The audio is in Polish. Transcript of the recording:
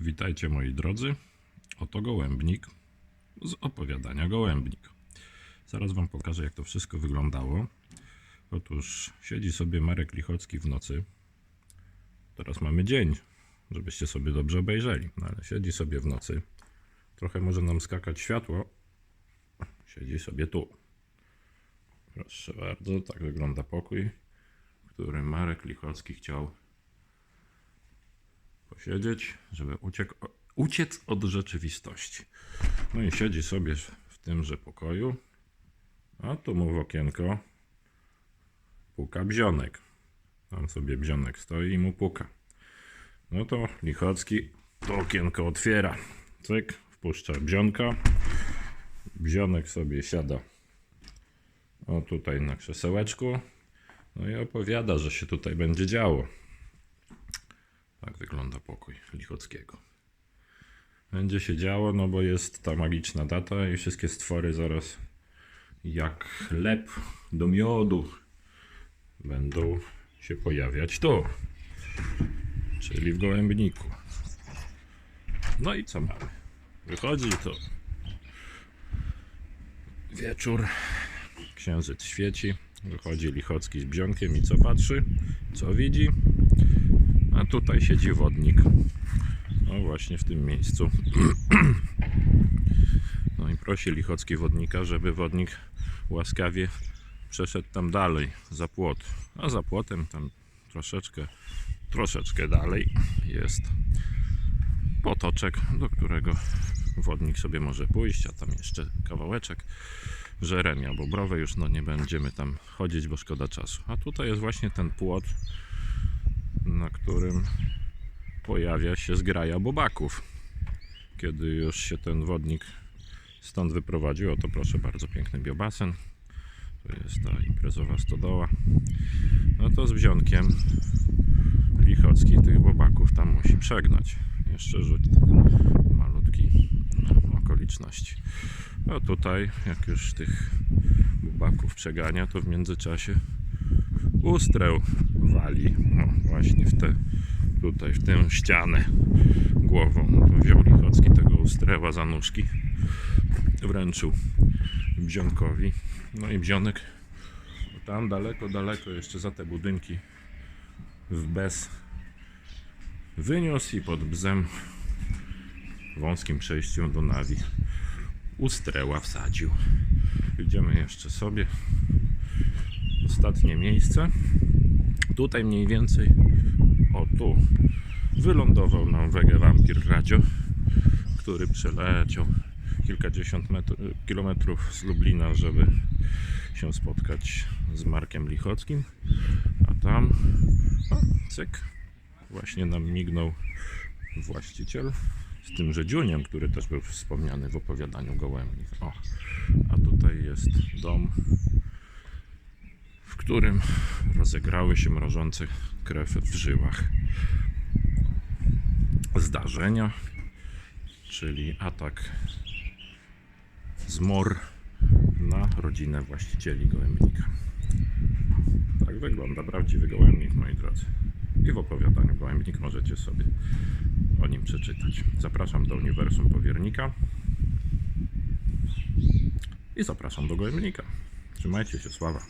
Witajcie moi drodzy. Oto gołębnik z opowiadania Gołębnik. Zaraz wam pokażę jak to wszystko wyglądało. Otóż siedzi sobie Marek Lichocki w nocy. Teraz mamy dzień, żebyście sobie dobrze obejrzeli. No ale siedzi sobie w nocy. Trochę może nam skakać światło. Siedzi sobie tu. Proszę bardzo, tak wygląda pokój, w którym Marek Lichocki chciał posiedzieć, żeby uciek, uciec od rzeczywistości. No i siedzi sobie w tymże pokoju, a tu mu w okienko puka bzionek. Tam sobie bzionek stoi i mu puka. No to Lichocki to okienko otwiera. Cyk, wpuszcza bzionka. Bzionek sobie siada o tutaj na krzesełeczku. No i opowiada, że się tutaj będzie działo. Tak wygląda pokój Lichockiego. Będzie się działo, no bo jest ta magiczna data i wszystkie stwory zaraz jak chleb do miodu będą się pojawiać tu, czyli w gołębniku. No i co mamy? Wychodzi to wieczór, księżyc świeci, wychodzi Lichocki z bzionkiem i co patrzy? Co widzi? Tutaj siedzi wodnik. No właśnie w tym miejscu. No i prosi Lichocki wodnika, żeby wodnik łaskawie przeszedł tam dalej, za płot. A za płotem tam troszeczkę, troszeczkę dalej jest potoczek, do którego wodnik sobie może pójść, a tam jeszcze kawałeczek żeremia bobrowe. Już no nie będziemy tam chodzić, bo szkoda czasu. A tutaj jest właśnie ten płot, na którym pojawia się zgraja bobaków. Kiedy już się ten wodnik stąd wyprowadził, oto proszę bardzo, piękny biobasen. To jest ta imprezowa stodoła. No to z wzionkiem Lichocki tych bobaków tam musi przegnać. Jeszcze rzut malutki no, okoliczności. No tutaj, jak już tych bobaków przegania, to w międzyczasie ustrę wali. No właśnie w te, tutaj w tę ścianę głową. No wziął Lichocki tego ustreła za nóżki. Wręczył Bzionkowi. No i Bzionek tam daleko, daleko jeszcze za te budynki w bez wyniósł i pod bzem wąskim przejściu do nawi ustreła wsadził. Idziemy jeszcze sobie ostatnie miejsce. Tutaj mniej więcej, o tu, wylądował nam Wege Vampir Radio, który przeleciał kilkadziesiąt metr, kilometrów z Lublina, żeby się spotkać z Markiem Lichockim. A tam, o, cyk, właśnie nam mignął właściciel z tymże dziuniem, który też był wspomniany w opowiadaniu Gołębnik. O, a tutaj jest dom w którym rozegrały się mrożące krew w żyłach zdarzenia, czyli atak zmor na rodzinę właścicieli gołębnika. Tak wygląda prawdziwy gołębnik, moi drodzy. I w opowiadaniu gołębnik możecie sobie o nim przeczytać. Zapraszam do Uniwersum Powiernika i zapraszam do gołębnika. Trzymajcie się, sława.